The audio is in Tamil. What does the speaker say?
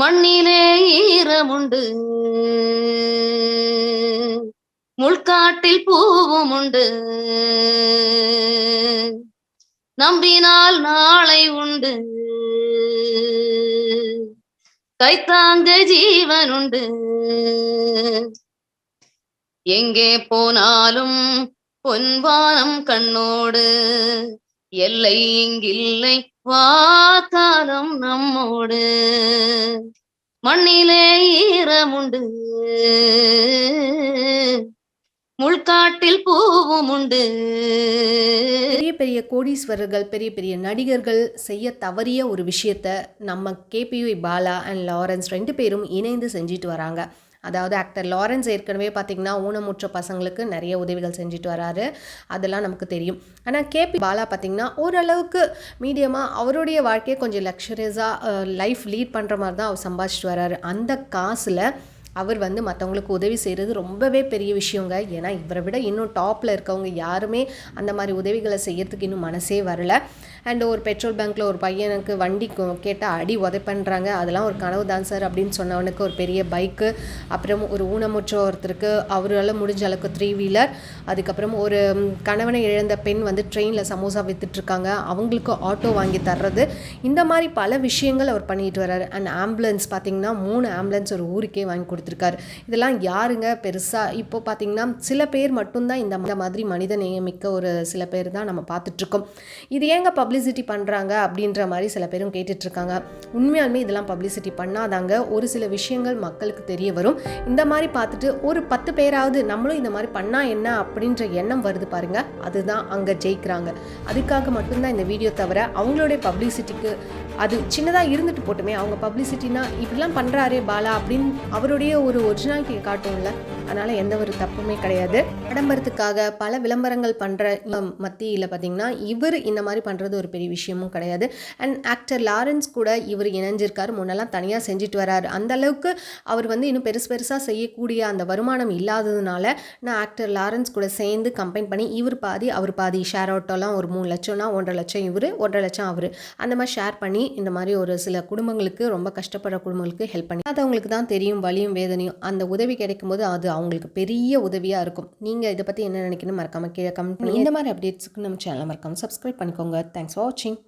மண்ணிலே ஈரமுண்டு. முள்காட்டில் பூவும் உண்டு நம்பினால் நாளை உண்டு. கைத்தாங்க ஜீவன் உண்டு எங்கே போனாலும் பொன்வானம் கண்ணோடு. எல்லை இங்கில்லை வாக்காலம் நம்மோடு. மண்ணிலே ஈரமுண்டு. முள்காட்டில் பூவும் உண்டு. பெரிய பெரிய கோடீஸ்வரர்கள் பெரிய பெரிய நடிகர்கள் செய்ய தவறிய ஒரு விஷயத்த நம்ம கேபியூ பாலா அண்ட் லாரன்ஸ் ரெண்டு பேரும் இணைந்து செஞ்சுட்டு வராங்க. அதாவது ஆக்டர் லாரன்ஸ் ஏற்கனவே பார்த்திங்கன்னா ஊனமுற்ற பசங்களுக்கு நிறைய உதவிகள் செஞ்சுட்டு வராரு. அதெல்லாம் நமக்கு தெரியும். ஆனால் கேபி பாலா பார்த்திங்கன்னா ஓரளவுக்கு மீடியமாக அவருடைய வாழ்க்கையை கொஞ்சம் லக்ஸரியஸாக லைஃப் லீட் பண்ணுற மாதிரி தான் அவர் சம்பாதிச்சிட்டு வராரு. அந்த காசில் அவர் வந்து மற்றவங்களுக்கு உதவி செய்கிறது ரொம்பவே பெரிய விஷயங்க. ஏன்னா இவரை விட இன்னும் டாப்பில் இருக்கவங்க யாருமே அந்த மாதிரி உதவிகளை செய்யறதுக்கு இன்னும் மனசே வரல. அண்ட் ஒரு பெட்ரோல் பங்க்கில் ஒரு பையனுக்கு வண்டி கேட்டால் அடி உதைப்பண்றாங்க. அதெல்லாம் ஒரு கனவு தான் சார் அப்படின்னு சொன்னவனுக்கு ஒரு பெரிய பைக்கு அப்புறம் ஒரு ஊனமுற்ற ஒருத்தருக்கு அவரால் முடிஞ்ச அளவுக்கு த்ரீ வீலர் அதுக்கப்புறம் ஒரு கணவனை இழந்த பெண் வந்து ட்ரெயினில் சமோசா வித்துட்ருக்காங்க. அவங்களுக்கு ஆட்டோ வாங்கி தர்றது. இந்த மாதிரி பல விஷயங்கள் அவர் பண்ணிட்டு வர்றாரு. அண்ட் ஆம்புலன்ஸ் பார்த்தீங்கன்னா மூணு ஆம்புலன்ஸ் ஒரு ஊருக்கே வாங்கி கொடுத்துருக்காரு. இதெல்லாம் யாருங்க பெருசாக இப்போ பார்த்தீங்கன்னா சில பேர் மட்டும்தான் இந்த இந்த மாதிரி மனித நேயமிக்க ஒரு சில பேர் தான் நம்ம பார்த்துட்ருக்கோம் இது ஏங்க பப்ளிசிட்டி பண்ணுறாங்க அப்படின்ற மாதிரி சில பேரும் கேட்டுட்ருக்காங்க. உண்மையாலுமே இதெல்லாம் பப்ளிசிட்டி பண்ணாதாங்க ஒரு சில விஷயங்கள் மக்களுக்கு தெரிய வரும். இந்த மாதிரி பார்த்துட்டு ஒரு பத்து பேராவது நம்மளும் இந்த மாதிரி பண்ணால் என்ன அப்படின்ற எண்ணம் வருது பாருங்கள் அதுதான் அங்கே ஜெயிக்கிறாங்க. அதுக்காக மட்டும்தான் இந்த வீடியோ தவிர அவங்களுடைய பப்ளிசிட்டிக்கு அது சின்னதாக இருந்துட்டு போட்டுமே அவங்க பப்ளிசிட்டினா இப்படிலாம் பண்ணுறாரே பாலா அப்படின்னு அவருடைய ஒரு ஒரிஜினாலிட்டியை காட்டும்ல. அதனால் எந்த ஒரு தப்புமே கிடையாது. ஆடம்பரத்துக்காக பல விளம்பரங்கள் பண்ணுற மத்தியில் பார்த்தீங்கன்னா இவர் இந்த மாதிரி பண்ணுறது ஒரு பெரிய விஷயமும் கிடையாது. அண்ட் ஆக்டர் லாரன்ஸ் கூட இவர் இணைஞ்சிருக்கார். முன்னெல்லாம் தனியாக செஞ்சுட்டு வராரு. அந்த அளவுக்கு அவர் வந்து இன்னும் பெருசு பெருசாக செய்யக்கூடிய அந்த வருமானம் இல்லாததுனால நான் ஆக்டர் லாரன்ஸ் கூட சேர்ந்து கம்பைன் பண்ணி இவர் பாதி அவர் பாதி ஷேர் ஆட்டோலாம் ஒரு மூணு லட்சம்னா ஒன்றரை லட்சம் இவர் ஒன்றரை லட்சம் அவர். அந்த மாதிரி ஷேர் பண்ணி இந்த மாதிரி ஒரு சில குடும்பங்களுக்கு ரொம்ப கஷ்டப்படுற குடும்பங்களுக்கு ஹெல்ப் பண்ணி அது அவங்களுக்கு தான் தெரியும் வலியும் வேதனையும். அந்த உதவி கிடைக்கும் போது அது அவங்களுக்கு பெரிய உதவியாக இருக்கும். நீங்கள் இதை பற்றி என்ன நினைக்கணும் மறக்காம கீழே கமெண்ட் பண்ணி இந்த மாதிரி அப்டேட்ஸுக்கு நம்ம சேனலை மறக்காமல் சப்ஸ்கிரைப் பண்ணிக்கோங்க. தேங்க்ஸ் ஃபார் வாட்சிங்